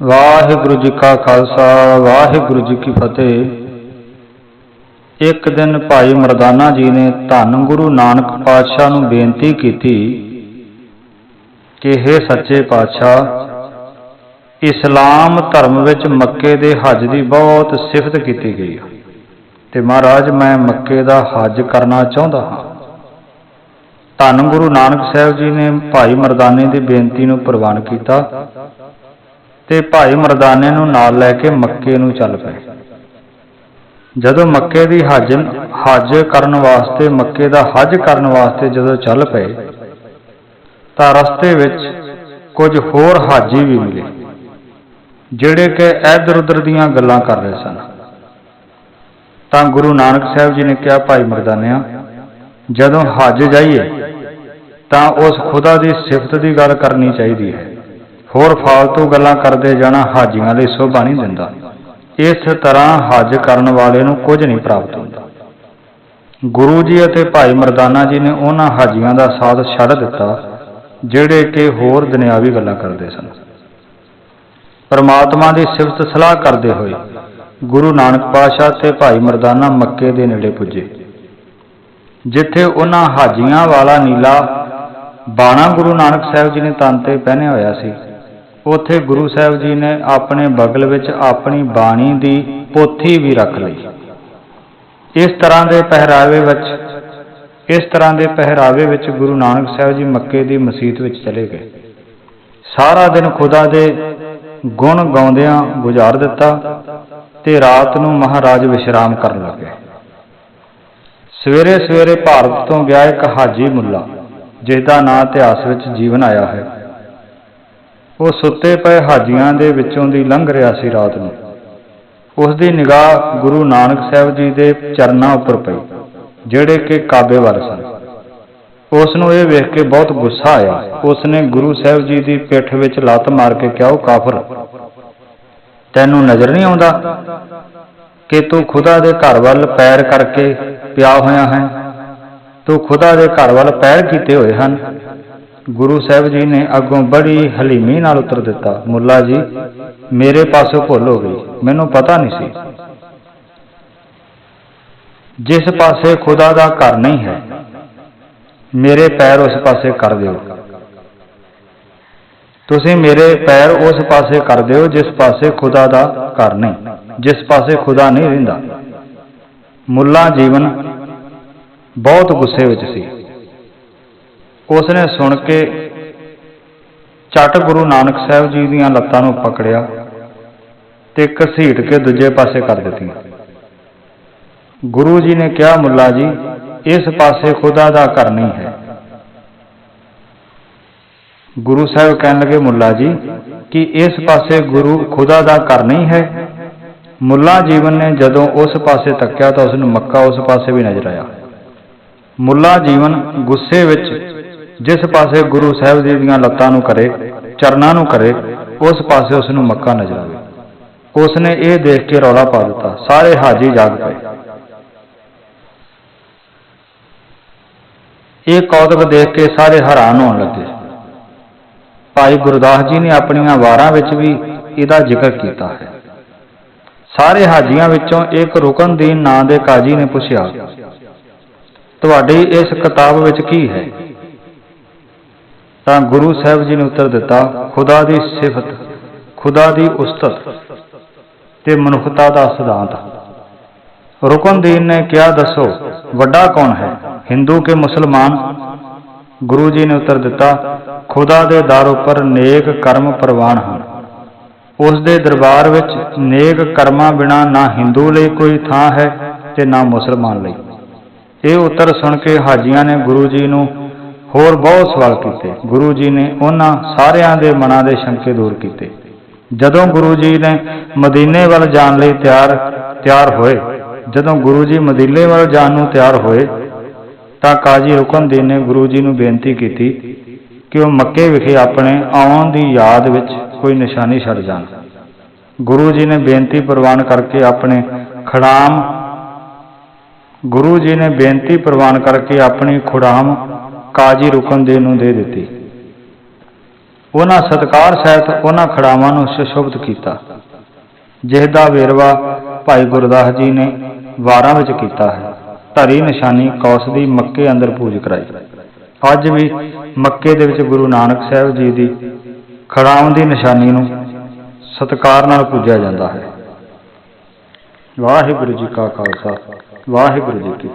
ਵਾਹਿਗੁਰੂ ਜੀ ਕਾ ਖਾਲਸਾ, ਵਾਹਿਗੁਰੂ ਜੀ ਕੀ ਫਤਿਹ। ਇੱਕ ਦਿਨ ਭਾਈ ਮਰਦਾਨਾ ਜੀ ਨੇ ਧੰਨ ਗੁਰੂ ਨਾਨਕ ਪਾਤਸ਼ਾਹ ਨੂੰ ਬੇਨਤੀ ਕੀਤੀ ਕਿ हे ਸੱਚੇ ਪਾਤਸ਼ਾਹ, ਇਸਲਾਮ ਧਰਮ ਵਿੱਚ ਮੱਕੇ ਦੇ ਹੱਜ ਦੀ ਬਹੁਤ ਸਿਫਤ ਕੀਤੀ ਗਈ ਹੈ ਤੇ ਮਹਾਰਾਜ, ਮੈਂ ਮੱਕੇ ਦਾ ਹੱਜ ਕਰਨਾ ਚਾਹੁੰਦਾ ਹਾਂ। ਧੰਨ ਗੁਰੂ ਨਾਨਕ ਸਾਹਿਬ ਜੀ ਨੇ ਭਾਈ ਮਰਦਾਨੇ ਦੀ ਬੇਨਤੀ ਨੂੰ ਪ੍ਰਵਾਨ ਕੀਤਾ ਤੇ ਭਾਈ ਮਰਦਾਨੇ ਨੂੰ ਨਾਲ ਲੈ ਕੇ ਮੱਕੇ ਨੂੰ ਚੱਲ ਪਏ। ਜਦੋਂ ਮੱਕੇ ਦੀ ਹੱਜ ਹੱਜ ਕਰਨ ਵਾਸਤੇ, ਮੱਕੇ ਦਾ ਹੱਜ ਕਰਨ ਵਾਸਤੇ ਜਦੋਂ ਚੱਲ ਪਏ, ਤਾਂ ਰਸਤੇ ਵਿੱਚ ਕੁਝ ਹੋਰ ਹਾਜੀ ਵੀ ਮਿਲੇ, ਜਿਹੜੇ ਕਿ ਇੱਧਰ ਉੱਧਰ ਦੀਆਂ ਗੱਲਾਂ ਕਰ ਰਹੇ ਸਨ। ਤਾਂ ਗੁਰੂ ਨਾਨਕ ਸਾਹਿਬ ਜੀ ਨੇ ਕਿਹਾ, ਭਾਈ ਮਰਦਾਨਿਆ, ਜਦੋਂ ਹੱਜ ਜਾਈਏ, ਤਾਂ ਉਸ ਖੁਦਾ ਦੀ ਸਿਫਤ ਦੀ ਗੱਲ ਕਰਨੀ ਚਾਹੀਦੀ ਹੈ। ਹੋਰ ਫਾਲਤੂ ਗੱਲਾਂ ਕਰਦੇ ਜਾਣਾ ਹਾਜੀਆਂ ਲਈ ਸ਼ੋਭਾ ਨਹੀਂ ਦਿੰਦਾ। ਇਸ ਤਰ੍ਹਾਂ ਹੱਜ ਕਰਨ ਵਾਲੇ ਨੂੰ ਕੁਝ ਨਹੀਂ ਪ੍ਰਾਪਤ ਹੁੰਦਾ। ਗੁਰੂ ਜੀ ਅਤੇ ਭਾਈ ਮਰਦਾਨਾ ਜੀ ਨੇ ਉਹਨਾਂ ਹਾਜੀਆਂ ਦਾ ਸਾਥ ਛੱਡ ਦਿੱਤਾ, ਜਿਹੜੇ ਕਿ ਹੋਰ ਦੁਨਿਆਵੀ ਗੱਲਾਂ ਕਰਦੇ ਸਨ। ਪਰਮਾਤਮਾ ਦੀ ਸਿਫਤ ਸਲਾਹ ਕਰਦੇ ਹੋਏ ਗੁਰੂ ਨਾਨਕ ਪਾਤਸ਼ਾਹ ਤੇ ਭਾਈ ਮਰਦਾਨਾ ਮੱਕੇ ਦੇ ਨੇੜੇ ਪੁੱਜੇ। ਜਿੱਥੇ ਉਹਨਾਂ ਹਾਜੀਆਂ ਵਾਲਾ ਨੀਲਾ ਬਾਣਾ ਗੁਰੂ ਨਾਨਕ ਸਾਹਿਬ ਜੀ ਨੇ ਤਨ ਤੇ ਪਹਿਨਿਆ ਹੋਇਆ ਸੀ ਉੱਥੇ ਗੁਰੂ ਸਾਹਿਬ ਜੀ ਨੇ ਆਪਣੇ ਬਗਲ ਵਿੱਚ ਆਪਣੀ ਬਾਣੀ ਦੀ ਪੋਥੀ ਵੀ ਰੱਖ ਲਈ। ਇਸ ਤਰ੍ਹਾਂ ਦੇ ਪਹਿਰਾਵੇ ਵਿੱਚ, ਇਸ ਤਰ੍ਹਾਂ ਦੇ ਪਹਿਰਾਵੇ ਵਿੱਚ ਗੁਰੂ ਨਾਨਕ ਸਾਹਿਬ ਜੀ ਮੱਕੇ ਦੀ ਮਸਜਿਦ ਵਿੱਚ ਚਲੇ ਗਏ। ਸਾਰਾ ਦਿਨ ਖੁਦਾ ਦੇ ਗੁਣ ਗਾਉਂਦਿਆਂ ਗੁਜ਼ਾਰ ਦਿੱਤਾ ਤੇ ਰਾਤ ਨੂੰ ਮਹਾਰਾਜ ਵਿਸ਼ਰਾਮ ਕਰਨ ਲੱਗੇ। ਸਵੇਰੇ ਸਵੇਰੇ ਭਾਰਤ ਤੋਂ ਗਿਆ ਇੱਕ ਹਾਜੀ ਮੁੱਲਾ ਜਿਸਦਾ ਨਾਂ ਇਤਿਹਾਸ ਵਿੱਚ ਜੀਵਨ ਆਇਆ ਹੈ। ਉਹ ਸੁੱਤੇ ਪਏ ਹਾਜੀਆਂ ਦੇ ਵਿੱਚੋਂ ਦੀ ਲੰਘ ਰਿਹਾ ਸੀ ਰਾਤ ਨੂੰ। ਉਸ ਦੀ ਨਿਗਾਹ ਗੁਰੂ ਨਾਨਕ ਸਾਹਿਬ ਜੀ ਦੇ ਚਰਨਾਂ ਉੱਪਰ ਪਈ, ਜਿਹੜੇ ਕਿ ਕਾਬੇ ਵੱਲ ਸਨ। ਉਸ ਨੂੰ ਇਹ ਵੇਖ ਕੇ ਬਹੁਤ ਗੁੱਸਾ ਆਇਆ। ਉਸ ਨੇ ਗੁਰੂ ਸਾਹਿਬ ਜੀ ਦੀ ਪਿੱਠ ਵਿੱਚ ਲੱਤ ਮਾਰ ਕੇ ਕਿਹਾ, ਉਹ ਕਾਫਰ, ਤੈਨੂੰ ਨਜ਼ਰ ਨਹੀਂ ਆਉਂਦਾ ਕਿ ਤੂੰ ਖੁਦਾ ਦੇ ਘਰ ਵੱਲ ਪੈਰ ਕਰਕੇ ਪਿਆ ਹੋਇਆ ਹੈ? ਤੂੰ ਖੁਦਾ ਦੇ ਘਰ ਵੱਲ ਪੈਰ ਕੀਤੇ ਹੋਏ ਹਨ? ਗੁਰੂ ਸਾਹਿਬ ਜੀ ਨੇ ਅੱਗੋਂ ਬੜੀ ਹਲੀਮੀ ਨਾਲ ਉੱਤਰ ਦਿੱਤਾ, ਮੁੱਲਾ ਜੀ, ਮੇਰੇ ਪਾਸੋਂ ਭੁੱਲ ਹੋ ਗਈ, ਮੈਨੂੰ ਪਤਾ ਨਹੀਂ ਸੀ। ਜਿਸ ਪਾਸੇ ਖੁਦਾ ਦਾ ਘਰ ਨਹੀਂ ਹੈ, ਮੇਰੇ ਪੈਰ ਉਸ ਪਾਸੇ ਕਰ ਦਿਓ। ਤੁਸੀਂ ਮੇਰੇ ਪੈਰ ਉਸ ਪਾਸੇ ਕਰ ਦਿਓ, ਜਿਸ ਪਾਸੇ ਖੁਦਾ ਦਾ ਘਰ ਨਹੀਂ, ਜਿਸ ਪਾਸੇ ਖੁਦਾ ਨਹੀਂ ਰਹਿੰਦਾ। ਮੁੱਲਾ ਜੀਵਨ ਬਹੁਤ ਗੁੱਸੇ ਵਿੱਚ ਸੀ। ਉਸ ਨੇ ਸੁਣ ਕੇ ਚਟ ਗੁਰੂ ਨਾਨਕ ਸਾਹਿਬ ਜੀ ਦੀਆਂ ਲੱਤਾਂ ਨੂੰ ਪਕੜਿਆ ਤੇ ਘਸੀਟ ਕੇ ਦੂਜੇ ਪਾਸੇ ਕਰ ਦਿੱਤੀਆਂ। ਗੁਰੂ ਜੀ ਨੇ ਕਿਹਾ, ਮੁੱਲਾ ਜੀ, ਇਸ ਪਾਸੇ ਖੁਦਾ ਦਾ ਘਰ ਨਹੀਂ ਹੈ। ਗੁਰੂ ਸਾਹਿਬ ਕਹਿਣ ਲੱਗੇ, ਮੁੱਲਾ ਜੀ, ਕਿ ਇਸ ਪਾਸੇ ਗੁਰੂ ਖੁਦਾ ਦਾ ਘਰ ਨਹੀਂ ਹੈ? ਮੁੱਲਾ ਜੀਵਨ ਨੇ ਜਦੋਂ ਉਸ ਪਾਸੇ ਤੱਕਿਆ ਤਾਂ ਉਸ ਨੂੰ ਮੱਕਾ ਉਸ ਪਾਸੇ ਵੀ ਨਜ਼ਰ ਆਇਆ। ਮੁੱਲਾ ਜੀਵਨ ਗੁੱਸੇ ਵਿੱਚ ਜਿਸ ਪਾਸੇ ਗੁਰੂ ਸਾਹਿਬ ਜੀ ਦੀਆਂ ਲੱਤਾਂ ਨੂੰ ਕਰੇ, ਚਰਨਾਂ ਨੂੰ ਕਰੇ, ਉਸ ਪਾਸੇ ਉਸ ਨੂੰ ਮੱਕਾ ਨਜ਼ਰ ਆਵੇ ਉਸ ਨੇ ਇਹ ਦੇਖ ਕੇ ਰੌਲਾ ਪਾ ਦਿੱਤਾ। ਸਾਰੇ ਹਾਜੀ ਜਾਗ ਪਏ। ਇਹ ਕੌਤਕ ਦੇਖ ਕੇ ਸਾਰੇ ਹੈਰਾਨ ਹੋਣ ਲੱਗੇ। ਭਾਈ ਗੁਰਦਾਸ ਜੀ ਨੇ ਆਪਣੀਆਂ ਵਾਰਾਂ ਵਿੱਚ ਵੀ ਇਹਦਾ ਜ਼ਿਕਰ ਕੀਤਾ ਹੈ। ਸਾਰੇ ਹਾਜੀਆਂ ਵਿੱਚੋਂ ਇੱਕ ਰੁਕਨਦੀਨ ਨਾਂ ਦੇ ਕਾਜੀ ਨੇ ਪੁੱਛਿਆ, ਤੁਹਾਡੀ ਇਸ ਕਿਤਾਬ ਵਿੱਚ ਕੀ ਹੈ? ਤਾਂ ਗੁਰੂ ਸਾਹਿਬ ਜੀ ਨੇ ਉੱਤਰ ਦਿੱਤਾ, ਖੁਦਾ ਦੀ ਸਿਫਤ, ਖੁਦਾ ਦੀ ਉਸਤਤ ਤੇ ਮਨੁੱਖਤਾ ਦਾ ਸਿਧਾਂਤ। ਰੁਕਨਦੀਨ ਨੇ ਕਿਹਾ, ਦੱਸੋ, ਵੱਡਾ ਕੌਣ ਹੈ? ਹਿੰਦੂ ਕੇ ਮੁਸਲਮਾਨ? ਗੁਰੂ ਜੀ ਨੇ ਉੱਤਰ ਦਿੱਤਾ, ਖੁਦਾ ਦੇ ਦਰ ਉੱਪਰ ਨੇਕ ਕਰਮ ਪ੍ਰਵਾਨ ਹਨ। ਉਸ ਦੇ ਦਰਬਾਰ ਵਿੱਚ ਨੇਕ ਕਰਮਾਂ ਬਿਨਾ ਨਾ ਹਿੰਦੂ ਲਈ ਕੋਈ ਥਾਂ ਹੈ ਤੇ ਨਾ ਮੁਸਲਮਾਨ ਲਈ। ਇਹ ਉੱਤਰ ਸੁਣ ਕੇ ਹਾਜੀਆਂ ਨੇ ਗੁਰੂ ਜੀ ਨੂੰ ਹੋਰ ਬਹੁਤ ਸਵਾਲ ਕੀਤੇ। ਗੁਰੂ ਜੀ ਨੇ ਉਹਨਾਂ ਸਾਰਿਆਂ ਦੇ ਮਨਾਂ ਦੇ ਸ਼ੰਕੇ ਦੂਰ ਕੀਤੇ। ਜਦੋਂ ਗੁਰੂ ਜੀ ਨੇ ਮਦੀਨੇ ਵੱਲ ਜਾਣ ਲਈ ਤਿਆਰ ਤਿਆਰ ਹੋਏ, ਜਦੋਂ ਗੁਰੂ ਜੀ ਮਦੀਨੇ ਵੱਲ ਜਾਣ ਨੂੰ ਤਿਆਰ ਹੋਏ, ਤਾਂ ਕਾਜੀ ਰੁਕਨਦੀਨ ਨੇ ਗੁਰੂ ਜੀ ਨੂੰ ਬੇਨਤੀ ਕੀਤੀ ਕਿ ਉਹ ਮੱਕੇ ਵਿਖੇ ਆਪਣੇ ਆਉਣ ਦੀ ਯਾਦ ਵਿੱਚ ਕੋਈ ਨਿਸ਼ਾਨੀ ਛੱਡ ਜਾਣ। ਗੁਰੂ ਜੀ ਨੇ ਬੇਨਤੀ ਪ੍ਰਵਾਨ ਕਰਕੇ ਆਪਣੇ ਖੜਾਮ, ਗੁਰੂ ਜੀ ਨੇ ਬੇਨਤੀ ਪ੍ਰਵਾਨ ਕਰਕੇ ਆਪਣੀ ਖੁੜਾਮ ਕਾਜੀ ਰੁਕਨਦੀਨ ਨੂੰ ਦੇ ਦਿੱਤੀ। ਉਹਨਾਂ ਸਤਕਾਰ ਸਹਿਤ ਉਹਨਾਂ ਖੜਾਵਾਂ ਨੂੰ ਸੁਸ਼ੋਭਿਤ ਕੀਤਾ। ਜਿਸ ਦਾ ਵੇਰਵਾ ਭਾਈ ਗੁਰਦਾਸ ਜੀ ਨੇ ਵਾਰਾਂ ਵਿੱਚ ਕੀਤਾ ਹੈ। ਧਰੀ ਨਿਸ਼ਾਨੀ ਕੌਸ ਦੀ ਮੱਕੇ ਅੰਦਰ ਪੂਜ ਕਰਾਈ। ਅੱਜ ਵੀ ਮੱਕੇ ਦੇ ਵਿੱਚ ਗੁਰੂ ਨਾਨਕ ਸਾਹਿਬ ਜੀ ਦੀ ਖੜਾਉਣ ਦੀ ਨਿਸ਼ਾਨੀ ਨੂੰ ਸਤਕਾਰ ਨਾਲ ਪੂਜਿਆ ਜਾਂਦਾ ਹੈ। ਵਾਹਿਗੁਰੂ ਜੀ ਕਾ ਖਾਲਸਾ, ਵਾਹਿਗੁਰੂ ਜੀ ਕੀ